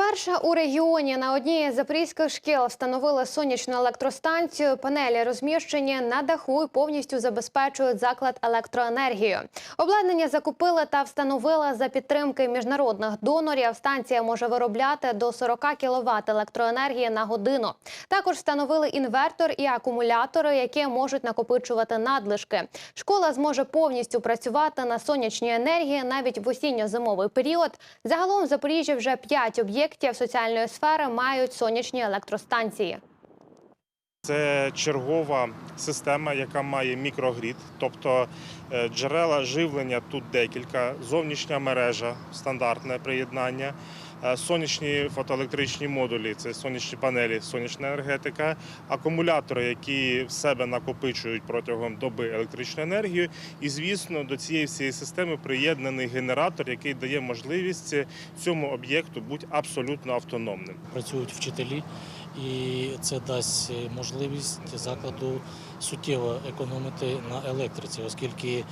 Вперше у регіоні на одній з запорізьких шкіл встановили сонячну електростанцію. Панелі розміщені на даху і повністю забезпечують заклад електроенергією. Обладнання закупили та встановили за підтримки міжнародних донорів. Станція може виробляти до 40 кВт електроенергії на годину. Також встановили інвертор і акумулятори, які можуть накопичувати надлишки. Школа зможе повністю працювати на сонячній енергії навіть в осінньо-зимовий період. Загалом в Запоріжжі вже 5 об'єктів соціальної сфери мають сонячні електростанції. Це чергова система, яка має мікрогрід, тобто е, джерела живлення тут декілька, зовнішня мережа, стандартне приєднання, сонячні фотоелектричні модулі, це сонячні панелі, сонячна енергетика, акумулятори, які в себе накопичують протягом доби електричну енергію. І, звісно, до цієї всієї системи приєднаний генератор, який дає можливість цьому об'єкту бути абсолютно автономним. працюють вчителі, і це дасть можливість закладу суттєво економити на електриці, оскільки е,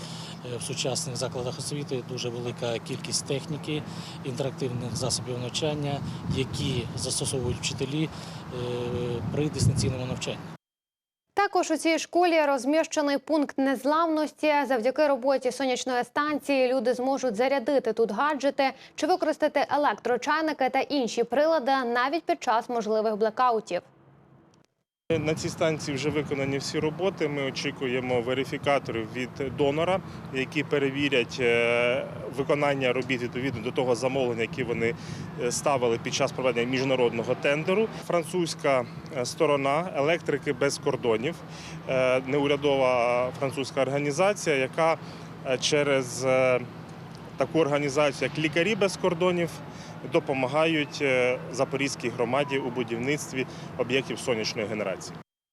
в сучасних закладах освіти дуже велика кількість техніки, інтерактивних засобів навчання, які застосовують вчителі е, при дистанційному навчанні. Також у цій школі розміщений пункт незламності. Завдяки роботі сонячної станції люди зможуть зарядити тут гаджети чи використати електрочайники та інші прилади навіть під час можливих блекаутів. На цій станції вже виконані всі роботи. Ми очікуємо верифікаторів від донора, які перевірять е, виконання робіт відповідно до того замовлення, яке вони е, ставили під час проведення міжнародного тендеру. Французька е, сторона електрики без кордонів, неурядова французька організація, яка через таку організацію, як лікарі без кордонів, допомагають е, запорізькій громаді у будівництві об'єктів сонячної генерації.